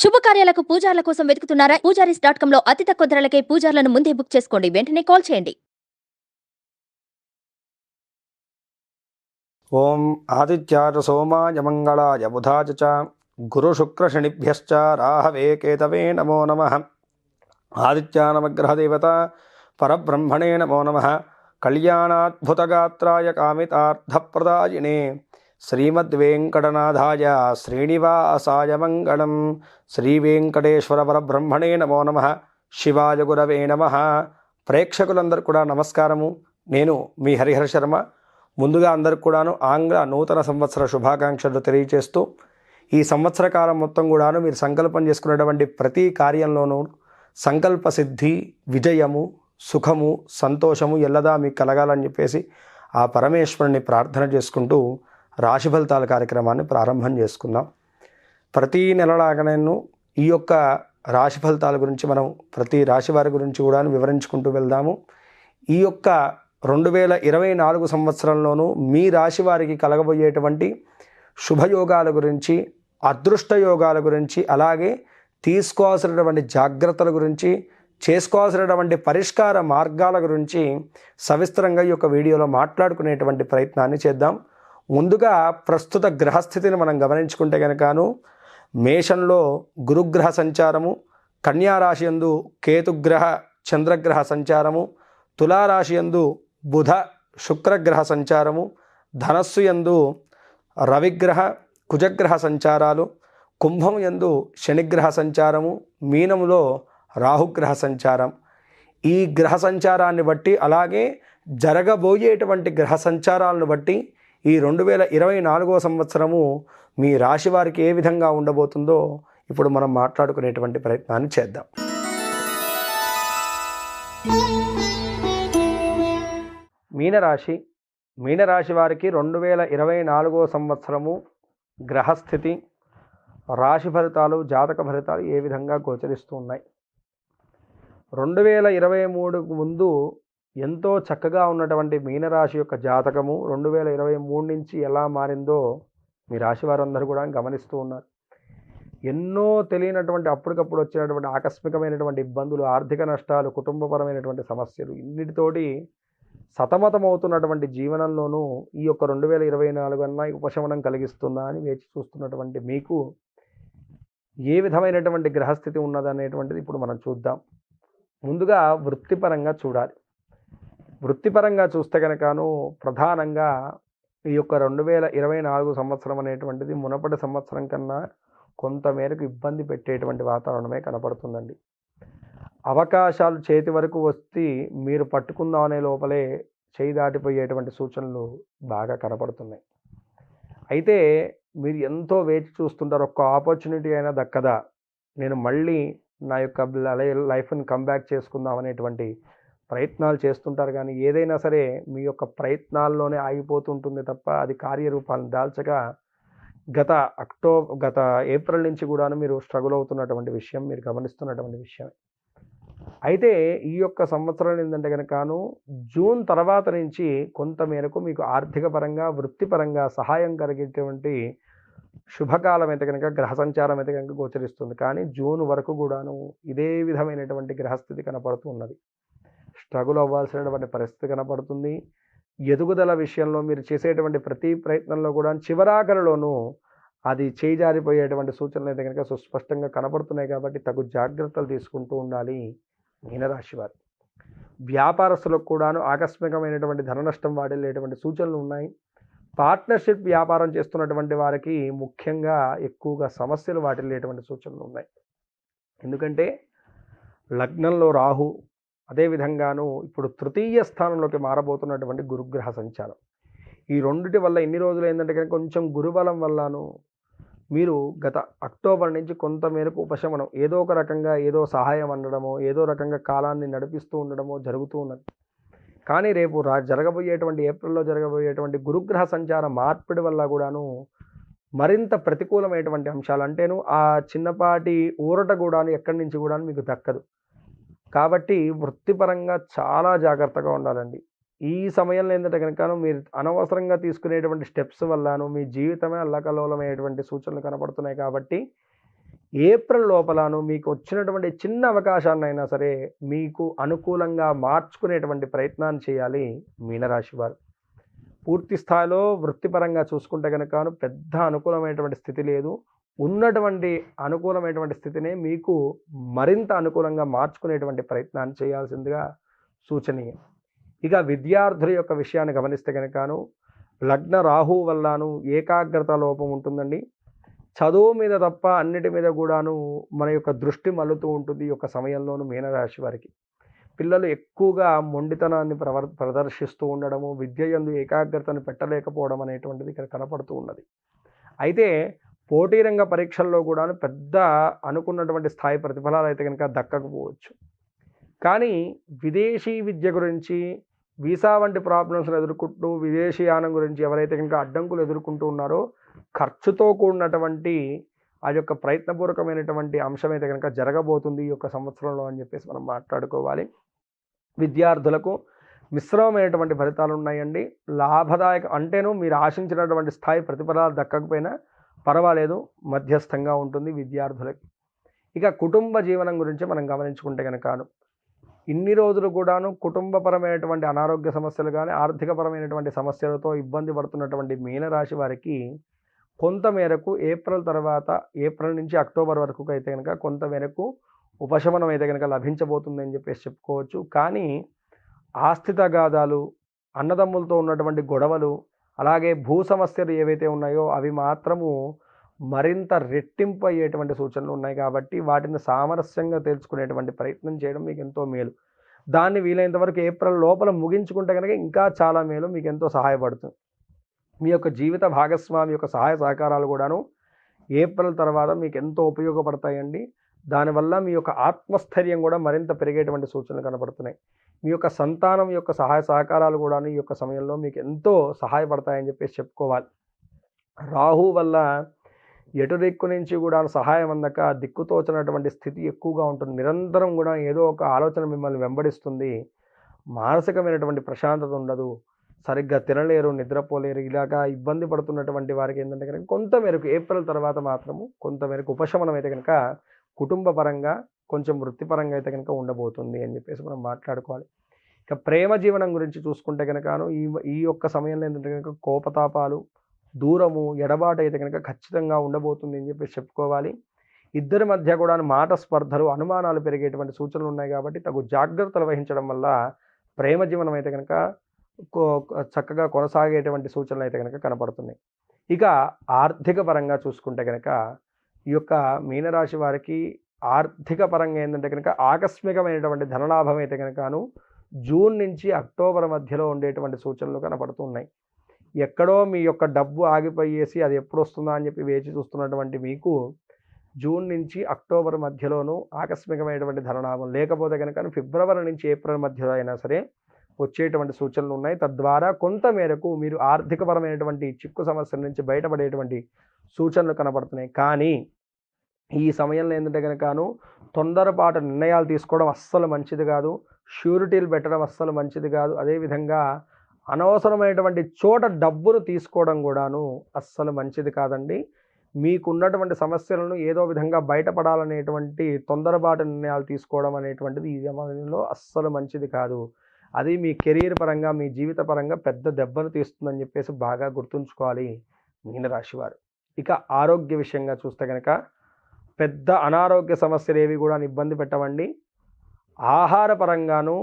శుభకార్యాలకు పూజార్ల కోసం వెతుకుతున్నారా? పూజారీస్ డాట్ కామ్లో అతి తక్కువ ధరలకే పూజార్లను ముందే బుక్ చేసుకోండి. వెంటనే కాల్ చేయండి. ఓం ఆదిత్యాచ సోమాయ మంగళాయ బుధాయ చ శనిభ్యశ్చ రాహవే కేతవే నమో నమ. ఆదిత్యానమగ్రహదేవత పరబ్రహ్మణే నమో నమ. కళ్యాణాద్భుతగాత్రాయ కామితార్థప్రదాయినే శ్రీమద్వేంకటనాథాయ శ్రీనివాసాయ మంగళం శ్రీవేంకటేశ్వర పరబ్రహ్మణే నమో నమ. శివాయ గురవే నమ. ప్రేక్షకులందరూ కూడా నమస్కారము. నేను మీ హరిహర శర్మ. ముందుగా అందరికి కూడాను ఆంగ్ల నూతన సంవత్సర శుభాకాంక్షలు తెలియజేస్తూ ఈ సంవత్సర కాలం మొత్తం కూడాను మీరు సంకల్పం చేసుకునేటువంటి ప్రతి కార్యంలోనూ సంకల్ప సిద్ధి విజయము సుఖము సంతోషము ఎల్లదా మీకు కలగాలని చెప్పేసి ఆ పరమేశ్వరుని ప్రార్థన చేసుకుంటూ రాశి ఫలితాల కార్యక్రమాన్ని ప్రారంభం చేసుకుందాం. ప్రతి నెలలాగానేను ఈ యొక్క రాశి ఫలితాల గురించి మనం ప్రతి రాశి వారి గురించి కూడా వివరించుకుంటూ వెళ్దాము. ఈ యొక్క రెండు వేల ఇరవై నాలుగు సంవత్సరంలోనూ మీ రాశి వారికి కలగబోయేటువంటి శుభయోగాల గురించి అదృష్ట యోగాల గురించి అలాగే తీసుకోవాల్సినటువంటి జాగ్రత్తల గురించి చేసుకోవాల్సినటువంటి పరిష్కార మార్గాల గురించి సవిస్తరంగా ఈ యొక్క వీడియోలో మాట్లాడుకునేటువంటి ప్రయత్నాన్ని చేద్దాం. ముందుగా ప్రస్తుత గ్రహస్థితిని మనం గమనించుకుంటే కనుకను మేషంలో గురుగ్రహ సంచారము కన్యారాశి యందు కేతుగ్రహ చంద్రగ్రహ సంచారము తులారాశి యందు బుధ శుక్రగ్రహ సంచారము ధనస్సు యందు రవిగ్రహ కుజగ్రహ సంచారాలు కుంభం యందు శనిగ్రహ సంచారము మీనములో రాహుగ్రహ సంచారం. ఈ గ్రహ సంచారాన్ని బట్టి అలాగే జరగబోయేటువంటి గ్రహ సంచారాలను బట్టి ఈ రెండు వేల ఇరవై నాలుగవ సంవత్సరము మీ రాశి వారికి ఏ విధంగా ఉండబోతుందో ఇప్పుడు మనం మాట్లాడుకునేటువంటి ప్రయత్నాన్ని చేద్దాం. మీనరాశి మీనరాశి వారికి రెండు వేల ఇరవై నాలుగో సంవత్సరము గ్రహస్థితి రాశి ఫలితాలు జాతక ఫలితాలు ఏ విధంగా గోచరిస్తూ ఉన్నాయి? రెండు వేల ఇరవై మూడుకు ముందు ఎంతో చక్కగా ఉన్నటువంటి మీనరాశి యొక్క జాతకము రెండు వేల ఇరవై మూడు నుంచి ఎలా మారిందో మీ రాశి వారందరూ కూడా గమనిస్తూ ఉన్నారు. ఎన్నో తెలియనటువంటి అప్పటికప్పుడు వచ్చినటువంటి ఆకస్మికమైనటువంటి ఇబ్బందులు ఆర్థిక నష్టాలు కుటుంబపరమైనటువంటి సమస్యలు ఇన్నిటితోటి సతమతమవుతున్నటువంటి జీవనంలోనూ ఈ యొక్క రెండు వేల ఇరవై నాలుగు అన్న ఉపశమనం కలిగిస్తుందా అని వేచి చూస్తున్నటువంటి మీకు ఏ విధమైనటువంటి గ్రహస్థితి ఉన్నదనేటువంటిది ఇప్పుడు మనం చూద్దాం. ముందుగా వృత్తిపరంగా చూడాలి. వృత్తిపరంగా చూస్తే కనుకను ప్రధానంగా ఈ యొక్క రెండు వేల ఇరవై నాలుగు సంవత్సరం అనేటువంటిది మునపటి సంవత్సరం కన్నా కొంతమేరకు ఇబ్బంది పెట్టేటువంటి వాతావరణమే కనపడుతుందండి. అవకాశాలు చేతి వరకు వస్తే మీరు పట్టుకుందాం అనే లోపలే చేయి దాటిపోయేటువంటి సూచనలు బాగా కనపడుతున్నాయి. అయితే మీరు ఎంతో వేచి చూస్తుంటారు ఒక్క ఆపర్చునిటీ అయినా దక్కదా? నేను మళ్ళీ నా యొక్క లైఫ్ని కంబ్యాక్ చేసుకుందాం అనేటువంటి ప్రయత్నాలు చేస్తుంటారు కానీ ఏదైనా సరే మీ యొక్క ప్రయత్నాల్లోనే ఆగిపోతుంటుంది తప్ప అది కార్యరూపాలను దాల్చగా గత అక్టోబర్ గత ఏప్రిల్ నుంచి కూడాను మీరు స్ట్రగుల్ అవుతున్నటువంటి విషయం మీరు గమనిస్తున్నటువంటి విషయం అయితే ఈ యొక్క సంవత్సరం ఏంటంటే కనుకను జూన్ తర్వాత నుంచి కొంత మేరకు మీకు ఆర్థిక పరంగా వృత్తిపరంగా సహాయం కలిగేటువంటి శుభకాలం అయితే కనుక గ్రహ సంచారం అయితే కనుక గోచరిస్తుంది. కానీ జూన్ వరకు కూడాను ఇదే విధమైనటువంటి గ్రహస్థితి కనపడుతూ ఉన్నది. స్ట్రగుల్ అవ్వాల్సినటువంటి పరిస్థితి కనపడుతుంది. ఎదుగుదల విషయంలో మీరు చేసేటువంటి ప్రతి ప్రయత్నంలో కూడా చివరాఖరిలోనూ అది చేజారిపోయేటువంటి సూచనలు అయితే కనుక సుస్పష్టంగా కనపడుతున్నాయి కాబట్టి తగు జాగ్రత్తలు తీసుకుంటూ ఉండాలి. మీనరాశి వారు. వ్యాపారస్తులకు కూడాను ఆకస్మికమైనటువంటి ధన నష్టం వాడేటువంటి సూచనలు ఉన్నాయి. పార్ట్నర్షిప్ వ్యాపారం చేస్తున్నటువంటి వారికి ముఖ్యంగా ఎక్కువగా సమస్యలు వాటిల్లేటువంటి సూచనలు ఉన్నాయి. ఎందుకంటే లగ్నంలో రాహు అదేవిధంగాను ఇప్పుడు తృతీయ స్థానంలోకి మారబోతున్నటువంటి గురుగ్రహ సంచారం. ఈ రెండిటి వల్ల ఎన్ని రోజులు ఏంటంటే కనుక కొంచెం గురుబలం వల్లను మీరు గత అక్టోబర్ నుంచి కొంతమేరకు ఉపశమనం ఏదో ఒక రకంగా ఏదో సహాయం అందడమో ఏదో రకంగా కాలాన్ని నడిపిస్తూ ఉండడమో జరుగుతూ ఉన్నది. కానీ రేపు రా జరగబోయేటువంటి ఏప్రిల్లో జరగబోయేటువంటి గురుగ్రహ సంచార మార్పిడి వల్ల కూడాను మరింత ప్రతికూలమైనటువంటి అంశాలు. అంటేను ఆ చిన్నపాటి ఊరట కూడాను ఎక్కడి నుంచి కూడా మీకు దక్కదు. కాబట్టి వృత్తిపరంగా చాలా జాగ్రత్తగా ఉండాలండి. ఈ సమయంలో ఏంటంటే కనుక మీరు అనవసరంగా తీసుకునేటువంటి స్టెప్స్ వల్లను మీ జీవితమే అల్లకల్లోలమైనటువంటి సూచనలు కనపడుతున్నాయి కాబట్టి ఏప్రిల్ లోపలను మీకు వచ్చినటువంటి చిన్న అవకాశాన్ని అయినా సరే మీకు అనుకూలంగా మార్చుకునేటువంటి ప్రయత్నాన్ని చేయాలి మీనరాశి వారు. పూర్తి స్థాయిలో వృత్తిపరంగా చూసుకుంటే కనుక పెద్ద అనుకూలమైనటువంటి స్థితి లేదు. ఉన్నటువంటి అనుకూలమైనటువంటి స్థితిని మీకు మరింత అనుకూలంగా మార్చుకునేటువంటి ప్రయత్నాన్ని చేయాల్సిందిగా సూచనీయం. ఇక విద్యార్థుల యొక్క విషయాన్ని గమనిస్తే కనుకను లగ్న రాహు వల్లను ఏకాగ్రత లోపం ఉంటుందండి. చదువు మీద తప్ప అన్నిటి మీద కూడాను మన యొక్క దృష్టి మల్లుతూ ఉంటుంది ఈ యొక్క సమయంలోనూ మీనరాశి వారికి. పిల్లలు ఎక్కువగా మొండితనాన్ని ప్రవర్ ప్రదర్శిస్తూ ఉండడము విద్య యందు ఏకాగ్రతను పెట్టలేకపోవడం అనేటువంటిది ఇక్కడ కనపడుతూ ఉన్నది. అయితే పోటీ రంగ పరీక్షల్లో కూడా పెద్ద అనుకున్నటువంటి స్థాయి ప్రతిఫలాలు అయితే కనుక దక్కకపోవచ్చు. కానీ విదేశీ విద్య గురించి వీసా వంటి ప్రాబ్లమ్స్ని ఎదుర్కొంటూ విదేశీయానం గురించి ఎవరైతే కనుక అడ్డంకులు ఎదుర్కొంటూ ఉన్నారో ఖర్చుతో కూడినటువంటి ఆ యొక్క ప్రయత్నపూర్వకమైనటువంటి అంశం అయితే కనుక జరగబోతుంది ఈ యొక్క సంవత్సరంలో అని చెప్పేసి మనం మాట్లాడుకోవాలి. విద్యార్థులకు మిశ్రమమైనటువంటి ఫలితాలు ఉన్నాయండి లాభదాయక అంటేను మీరు ఆశించినటువంటి స్థాయి ప్రతిఫలాలు దక్కకపోయినా పర్వాలేదు మధ్యస్థంగా ఉంటుంది విద్యార్థులకి. ఇక కుటుంబ జీవనం గురించి మనం గమనించుకుంటే కనుకను ఇన్ని రోజులు కూడాను కుటుంబపరమైనటువంటి అనారోగ్య సమస్యలు కానీ ఆర్థికపరమైనటువంటి సమస్యలతో ఇబ్బంది పడుతున్నటువంటి మీనరాశి వారికి కొంత మేరకు ఏప్రిల్ తర్వాత ఏప్రిల్ నుంచి అక్టోబర్ వరకు అయితే కనుక కొంత మేరకు ఉపశమనం అయితే కనుక లభించబోతుందని చెప్పేసి చెప్పుకోవచ్చు. కానీ ఆస్థితగాదాలు అన్నదమ్ములతో ఉన్నటువంటి గొడవలు అలాగే భూ సమస్యలు ఏవైతే ఉన్నాయో అవి మాత్రము మరింత రెట్టింపు అయ్యేటువంటి సూచనలు ఉన్నాయి కాబట్టి వాటిని సామరస్యంగా తెలుసుకునేటువంటి ప్రయత్నం చేయడం మీకు ఎంతో మేలు. దాన్ని వీలైనంత వరకు ఏప్రిల్ లోపల ముగించుకుంటే కనుక ఇంకా చాలా మేలు మీకు ఎంతో సహాయపడుతుంది. మీ యొక్క జీవిత భాగస్వామి యొక్క సహాయ సహకారాలు కూడాను ఏప్రిల్ తర్వాత మీకు ఎంతో ఉపయోగపడతాయండి. దానివల్ల మీ యొక్క ఆత్మస్థైర్యం కూడా మరింత పెరిగేటువంటి సూచనలు కనబడుతున్నాయి మీ యొక్క సంతానం యొక్క సహాయ సహకారాలు కూడా ఈ యొక్క సమయంలో మీకు ఎంతో సహాయపడతాయని చెప్పేసి చెప్పుకోవాలి. రాహు వల్ల ఎటు దిక్కు నుంచి కూడా సహాయం అందక దిక్కుతోచినటువంటి స్థితి ఎక్కువగా ఉంటుంది. నిరంతరం కూడా ఏదో ఒక ఆలోచన మిమ్మల్ని వెంబడిస్తుంది. మానసికమైనటువంటి ప్రశాంతత ఉండదు. సరిగ్గా తినలేరు నిద్రపోలేరు. ఇలాగా ఇబ్బంది పడుతున్నటువంటి వారికి ఏంటంటే కనుక కొంత మేరకు ఏప్రిల్ తర్వాత మాత్రము కొంత మేరకు ఉపశమనం అయితే కనుక కుటుంబ పరంగా కొంచెం వృత్తిపరంగా అయితే కనుక ఉండబోతుంది అని చెప్పేసి మనం మాట్లాడుకోవాలి. ఇక ప్రేమ జీవనం గురించి చూసుకుంటే కనుకను ఈ ఈ యొక్క సమయంలో ఏంటంటే కనుక కోపతాపాలు దూరము ఎడబాటు అయితే కనుక ఖచ్చితంగా ఉండబోతుంది అని చెప్పేసి చెప్పుకోవాలి. ఇద్దరి మధ్య కూడా మాట స్పర్ధలు అనుమానాలు పెరిగేటువంటి సూచనలు ఉన్నాయి కాబట్టి తగు జాగ్రత్తలు వహించడం వల్ల ప్రేమ జీవనం అయితే కనుక చక్కగా కొనసాగేటువంటి సూచనలు అయితే కనుక కనపడుతున్నాయి. ఇక ఆర్థిక పరంగా చూసుకుంటే కనుక ఈ యొక్క మీనరాశి వారికి ఆర్థిక పరంగా ఏంటంటే కనుక ఆకస్మికమైనటువంటి ధనలాభం అయితే కనుకను జూన్ నుంచి అక్టోబర్ మధ్యలో ఉండేటువంటి సూచనలు కనపడుతున్నాయి. ఎక్కడో మీ యొక్క డబ్బు ఆగిపోయేసి అది ఎప్పుడు వస్తుందా అని చెప్పి వేచి చూస్తున్నటువంటి మీకు జూన్ నుంచి అక్టోబర్ మధ్యలోనూ ఆకస్మికమైనటువంటి ధనలాభం లేకపోతే కనుక ఫిబ్రవరి నుంచి ఏప్రిల్ మధ్యలో అయినా సరే వచ్చేటువంటి సూచనలు ఉన్నాయి. తద్వారా కొంత మేరకు మీరు ఆర్థికపరమైనటువంటి చిక్కు సమస్యల నుంచి బయటపడేటువంటి సూచనలు కనపడుతున్నాయి కానీ ఈ సమయంలో ఏంటంటే కనుకను తొందరపాటు నిర్ణయాలు తీసుకోవడం అస్సలు మంచిది కాదు. షూరిటీలు పెట్టడం అస్సలు మంచిది కాదు. అదేవిధంగా అనవసరమైనటువంటి చోట డబ్బును తీసుకోవడం కూడాను అస్సలు మంచిది కాదండి. మీకున్నటువంటి సమస్యలను ఏదో విధంగా బయటపడాలనేటువంటి తొందరపాటు నిర్ణయాలు తీసుకోవడం అనేటువంటిది ఈ సమయంలో అస్సలు మంచిది కాదు. అది మీ కెరీర్ పరంగా మీ జీవిత పరంగా పెద్ద దెబ్బను తీస్తుందని చెప్పేసి బాగా గుర్తుంచుకోవాలి మీనరాశివారు ఇక ఆరోగ్య విషయంగా చూస్తే కనుక పెద్ద అనారోగ్య సమస్యలు ఏవి కూడా ఇబ్బంది పెట్టవండి. ఆహార పరంగాను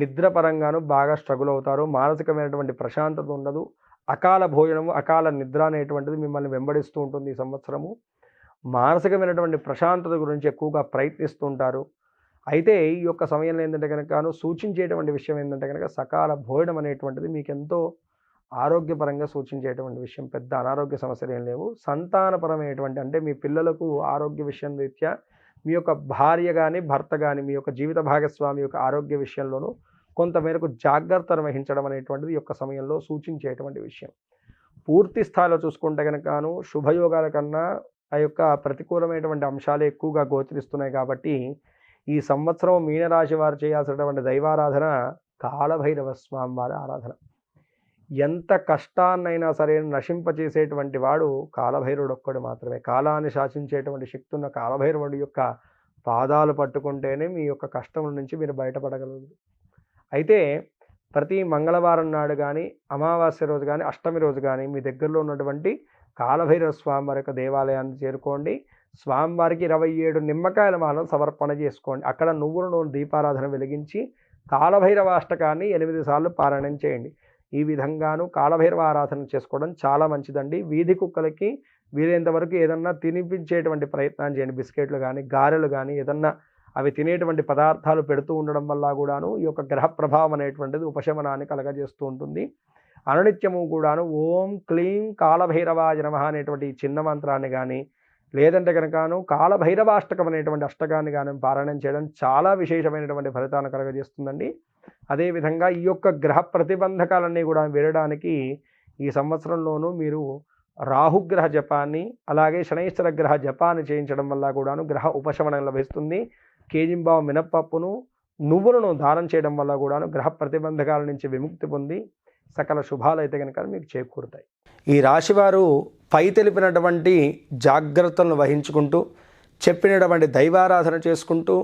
నిద్ర పరంగాను బాగా స్ట్రగుల్ అవుతారు. మానసికమైనటువంటి ప్రశాంతత ఉండదు. అకాల భోజనము అకాల నిద్ర అనేటువంటిది మిమ్మల్ని వెంబడిస్తూ ఉంటుంది ఈ సంవత్సరము. మానసికమైనటువంటి ప్రశాంతత గురించి ఎక్కువగా ప్రయత్నిస్తూ ఉంటారు. అయితే ఈ యొక్క సమయంలో ఏంటంటే కనుక సూచించేటువంటి విషయం ఏంటంటే కనుక సకాల భోజనం అనేటువంటిది మీకు ఎంతో ఆరోగ్యపరంగా సూచించేటువంటి విషయం పెద్ద అనారోగ్య సమస్యలు ఏం లేవు. సంతానపరమైనటువంటి అంటే మీ పిల్లలకు ఆరోగ్య విషయం రీత్యా మీ యొక్క భార్య కానీ భర్త కానీ మీ యొక్క జీవిత భాగస్వామి యొక్క ఆరోగ్య విషయంలోనూ కొంతమేరకు జాగ్రత్తను వహించడం అనేటువంటిది ఈ యొక్క సమయంలో సూచించేటువంటి విషయం. పూర్తి స్థాయిలో చూసుకుంటే కనుకను శుభయోగాల కన్నా ఆ యొక్క ప్రతికూలమైనటువంటి అంశాలు ఎక్కువగా గోచరిస్తున్నాయి కాబట్టి ఈ సంవత్సరం మీనరాశి వారు చేయాల్సినటువంటి దైవారాధన కాలభైరవ స్వామి వారి ఆరాధన. ఎంత కష్టాన్నైనా సరే నశింపచేసేటువంటి వాడు కాలభైరవుడు ఒక్కడు మాత్రమే. కాలాన్ని శాసించేటువంటి శక్తి ఉన్న కాలభైరవుడి యొక్క పాదాలు పట్టుకుంటేనే మీ యొక్క కష్టం నుంచి మీరు బయటపడగలరు. అయితే ప్రతి మంగళవారం నాడు కానీ అమావాస్య రోజు కానీ అష్టమి రోజు కానీ మీ దగ్గరలో ఉన్నటువంటి కాలభైరవ స్వామివారి యొక్క దేవాలయాన్ని చేరుకోండి. స్వామివారికి ఇరవై ఏడు నిమ్మకాయల మాలను సమర్పణ చేసుకోండి. అక్కడ నువ్వులు నూనె దీపారాధన వెలిగించి కాలభైరవ అష్టకాన్ని ఎనిమిది సార్లు పారాయణం చేయండి. ఈ విధంగాను కాలభైరవ ఆరాధన చేసుకోవడం చాలా మంచిదండి. వీధి కుక్కలకి వీలైనంత వరకు ఏదన్నా తినిపించేటువంటి ప్రయత్నం చేయండి. బిస్కెట్లు కానీ గారెలు కానీ ఏదన్నా అవి తినేటువంటి పదార్థాలు పెడుతూ ఉండడం వల్ల కూడాను ఈ యొక్క గ్రహ ప్రభావం అనేటువంటిది ఉపశమనాన్ని కలగజేస్తూ ఉంటుంది. అనునిత్యము కూడాను ఓం క్లీం కాలభైరవాయ నమ అనేటువంటి చిన్న మంత్రాన్ని కానీ లేదంటే కనుకను కాలభైరవాష్టకం అనేటువంటి అష్టకాన్ని కానీ పారాయణం చేయడం చాలా విశేషమైనటువంటి ఫలితాన్ని కలగజేస్తుందండి. అదేవిధంగా ఈ యొక్క గ్రహ ప్రతిబంధకాలన్నీ కూడా వినడానికి ఈ సంవత్సరంలోనూ మీరు రాహుగ్రహ జపాన్ని అలాగే శనైశ్వర గ్రహ జపాన్ని చేయించడం వల్ల కూడాను గ్రహ ఉపశమనం లభిస్తుంది. కేజింబావు మినప్పప్పును నువ్వులను దానం చేయడం వల్ల కూడాను గ్రహ ప్రతిబంధకాల నుంచి విముక్తి పొంది సకల శుభాలు అయితే కనుక మీకు చేకూరుతాయి. ఈ రాశివారు పై తెలిపినటువంటి జాగ్రత్తలను వహించుకుంటూ చెప్పినటువంటి దైవారాధన చేసుకుంటూ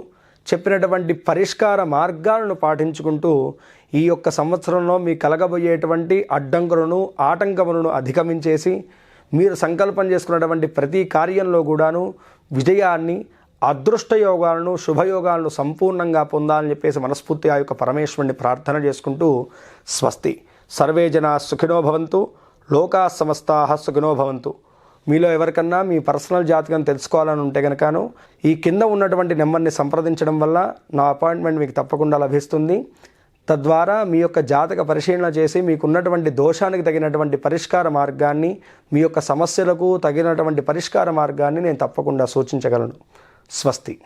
చెప్పినటువంటి పరిష్కార మార్గాలను పాటించుకుంటూ ఈ యొక్క సంవత్సరంలో మీ కలగబోయేటువంటి అడ్డంకులను ఆటంకములను అధిగమించేసి మీరు సంకల్పం చేసుకున్నటువంటి ప్రతి కార్యంలో కూడాను విజయాన్ని అదృష్ట యోగాలను శుభయోగాలను సంపూర్ణంగా పొందాలని చెప్పేసి మనస్ఫూర్తి ఆ యొక్క పరమేశ్వరుని ప్రార్థన చేసుకుంటూ స్వస్తి. సర్వే జనా సుఖినో భవంతు. లోకా సమస్తా సుఖినో భవంతు. మీలో ఎవరికన్నా మీ పర్సనల్ జాతకం తెలుసుకోవాలని ఉంటే కనుకను ఈ కింద ఉన్నటువంటి నెంబర్ని సంప్రదించడం వల్ల నా అపాయింట్మెంట్ మీకు తప్పకుండా లభిస్తుంది. తద్వారా మీ యొక్క జాతక పరిశీలన చేసి మీకున్నటువంటి దోషానికి తగినటువంటి పరిష్కార మార్గాన్ని మీ యొక్క సమస్యలకు తగినటువంటి పరిష్కార మార్గాన్ని నేను తప్పకుండా సూచించగలను. స్వస్తి.